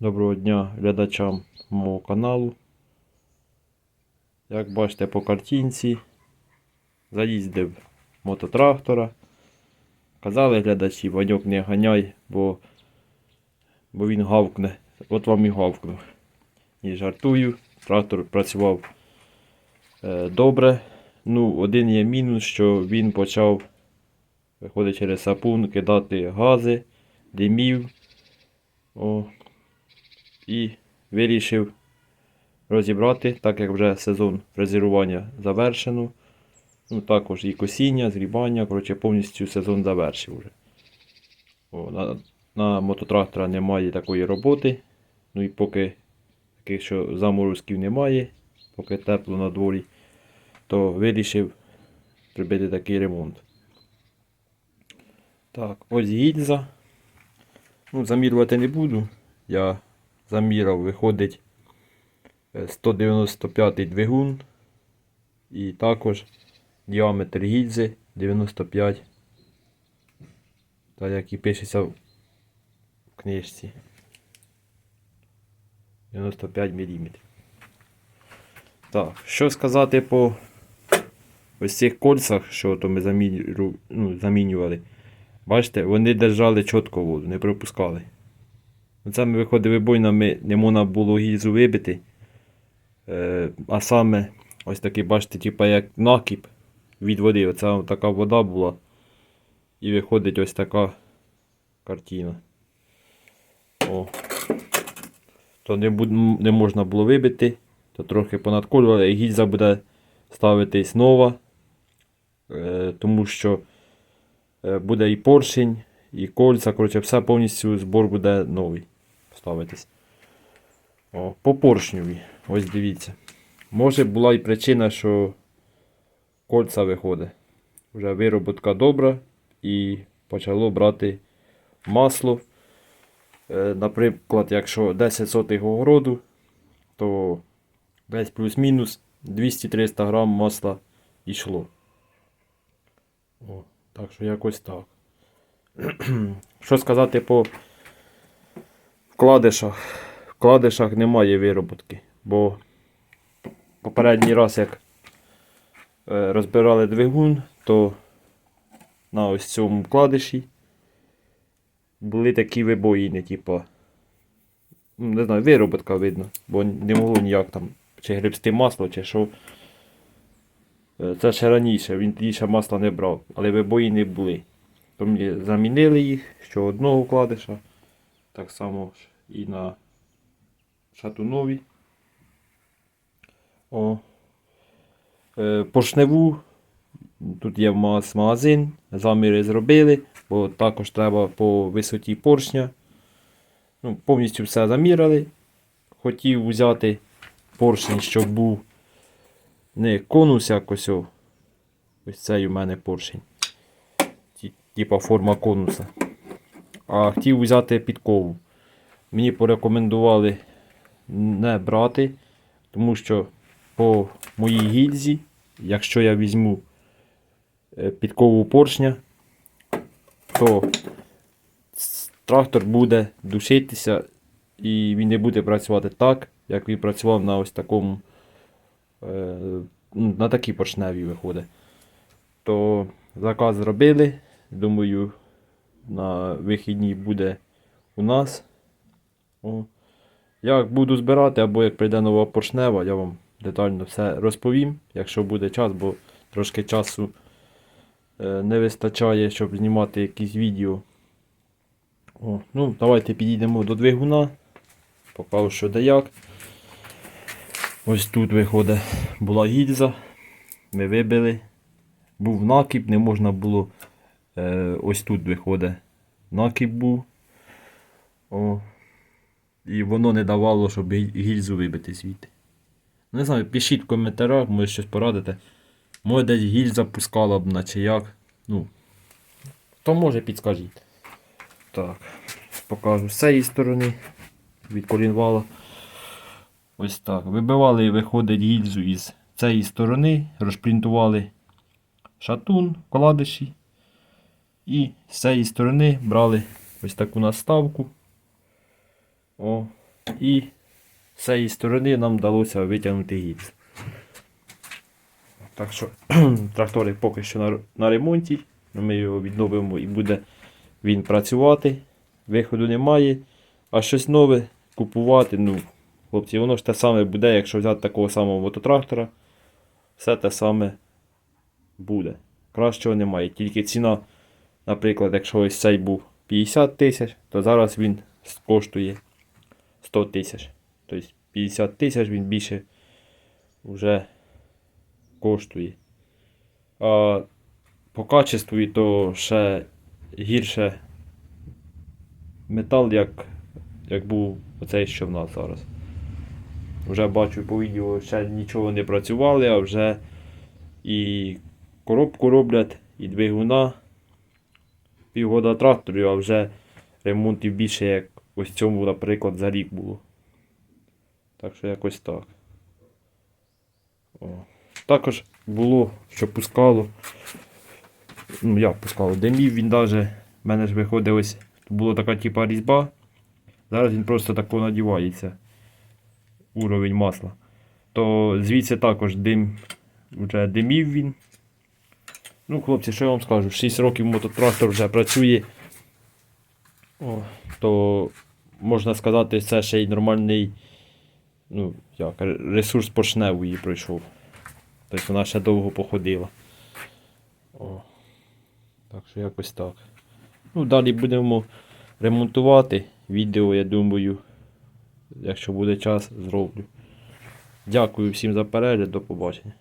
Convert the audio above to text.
Доброго дня глядачам мого каналу. Як бачите по картинці, заїздив мототрактора. Казали глядачі, Ваньок не ганяй, бо, бо він гавкне. От вам і гавкнув. І жартую. Трактор працював е, добре. Ну, один є мінус, що він почав, виходить через сапун, кидати гази, димів. О, і вирішив розібрати, так як вже сезон фрезерування завершено. Ну, також і косіння, зрібання, коротше, повністю сезон завершив вже. О, на, на мототрактора немає такої роботи. Ну і поки таких що заморозків немає, поки тепло на дворі, то вирішив зробити такий ремонт. Так, ось гільза. Ну, замірювати не буду. Я заміряв, виходить е, 195 двигун. І також діаметр гільзи 95. Так як і пишеться в книжці. 95 мм. Так, що сказати по ось цих кольцах, що то ми ну, замінювали. Бачите, вони держали чітко воду, не пропускали. Оце ми виходить вибойнами, не можна було гільзу вибити. Е, а саме, ось такий, бачите, типа як накіп від води. Оце така вода була. І виходить ось така картина. О. То не, буд, не можна було вибити, то трохи понадколювали, і гільза буде ставитись нова. Е, тому що е, буде і поршень, і кольця, коротше, все повністю збор буде новий ставитись. О, по поршневі, ось дивіться. Може була і причина, що кольця виходить. Вже вироботка добра і почало брати масло. Е, наприклад, якщо 10 сотих огороду, то десь плюс-мінус 200-300 грам масла йшло. О, так що якось так. Що сказати по вкладишах? В вкладишах немає вироботки, бо попередній раз, як е, розбирали двигун, то на ось цьому вкладиші були такі вибоїни, типу, не знаю, вироботка видно, бо не могло ніяк там чи гребсти масло, чи що. Е, Це ще раніше, він ще масла не брав, але вибоїни були. То мені замінили їх, що одного вкладиша, так само і на шатунові. О. Е, Поршневу. Тут є магазин, заміри зробили, бо також треба по висоті поршня. Ну, повністю все заміряли. Хотів взяти поршень, щоб був не конус якось. Ось цей у мене поршень. Типа форма конуса. А хотів взяти підкову. Мені порекомендували не брати, тому що по моїй гільзі, якщо я візьму е, підкову поршня, то трактор буде душитися і він не буде працювати так, як він працював на ось такому е, ну, на такій поршневій виходить. То заказ зробили. Думаю, на вихідні буде у нас. О. Як буду збирати, або як прийде нова поршнева, я вам детально все розповім, якщо буде час, бо трошки часу е, не вистачає, щоб знімати якісь відео. О, ну, давайте підійдемо до двигуна. Покажу, що де як. Ось тут виходить була гільза. Ми вибили. Був накіп, не можна було. Е, ось тут виходить. Накіп був. О. І воно не давало, щоб гільзу вибити звідти. Не знаю, пишіть в коментарях, може щось порадите. Може десь гільза пускала б, наче як. Ну. То може підскажіть. Так. Покажу з цієї сторони. Від колінвала. Ось так. Вибивали, виходить гільзу із цієї сторони, розпринтували шатун, вкладиші. І з цієї сторони брали ось таку наставку. О, І з цієї сторони нам вдалося витягнути гіпс. Так що тракторик поки що на, на ремонті. Ми його відновимо і буде він працювати. Виходу немає. А щось нове купувати, ну, хлопці, воно ж те саме буде, якщо взяти такого самого мототрактора. Все те саме буде. Кращого немає. Тільки ціна, наприклад, якщо ось цей був 50 тисяч, то зараз він коштує 100 тисяч. Тобто 50 тисяч він більше вже коштує. А по качеству то ще гірше метал, як, як був оцей, що в нас зараз. Вже бачу по відео, ще нічого не працювали, а вже і коробку роблять, і двигуна. Півгода тракторів, а вже ремонтів більше, як ось цьому, наприклад, за рік було. Так що якось так. О. Також було, що пускало. Ну, як пускало, димів він навіть. В мене ж виходить ось. Була така типа різьба. Зараз він просто тако надівається. Уровень масла. То звідси також дим. Вже димів він. Ну, хлопці, що я вам скажу? 6 років мототрактор вже працює. О, то можна сказати, це ще й нормальний ну, як, ресурс поршневої пройшов. Тобто вона ще довго походила. О. Так що якось так. Ну, далі будемо ремонтувати. Відео, я думаю, якщо буде час, зроблю. Дякую всім за перегляд, до побачення.